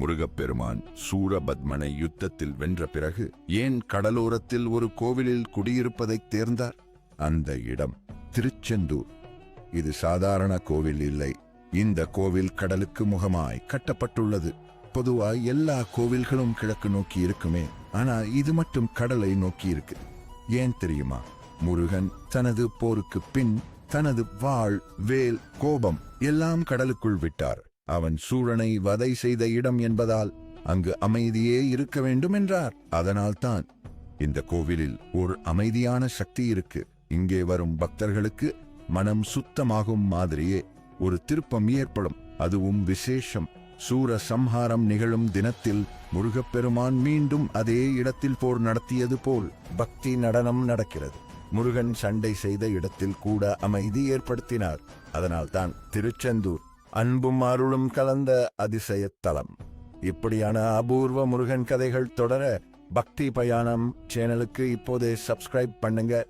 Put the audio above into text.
முருகப்பெருமான் சூரபத்மனை யுத்தத்தில் வென்ற பிறகு ஏன் கடலோரத்தில் ஒரு கோவிலில் குடியிருப்பதைத் தேர்ந்தார்? அந்த இடம் திருச்செந்தூர். இது சாதாரண கோவில் இல்லை. இந்த கோவில் கடலுக்கு முகமாய் கட்டப்பட்டுள்ளது. பொதுவாய் எல்லா கோவில்களும் கிழக்கு நோக்கி இருக்குமே. ஆனா இது மட்டும் கடலை நோக்கி இருக்கு. ஏன் தெரியுமா? முருகன் தனது போருக்கு பின் தனது வாள் வேல் கோபம் எல்லாம் கடலுக்குள் விட்டார். அவன் சூரனை வதை செய்த இடம் என்பதால் அங்கு அமைதியே இருக்க வேண்டும் என்றார். அதனால்தான் இந்த கோவிலில் ஒரு அமைதியான சக்தி இருக்கு. இங்கே வரும் பக்தர்களுக்கு மனம் சுத்தமாகும் மாதிரியே ஒரு திருப்பம் ஏற்படும். அதுவும் விசேஷம். சூர சம்ஹாரம் நிகழும் தினத்தில் முருகப்பெருமான் மீண்டும் அதே இடத்தில் போர் நடத்தியது போல் பக்தி நடனம் நடக்கிறது. முருகன் சண்டை செய்த இடத்தில் கூட அமைதி ஏற்படுத்தினார். அதனால்தான் திருச்செந்தூர் அன்பும் அருளும் கலந்த அதிசயத்தலம். இப்படியான அபூர்வ முருகன் கதைகள் தொடர பக்தி பயாணம் சேனலுக்கு இப்போதே சப்ஸ்கிரைப் பண்ணுங்க.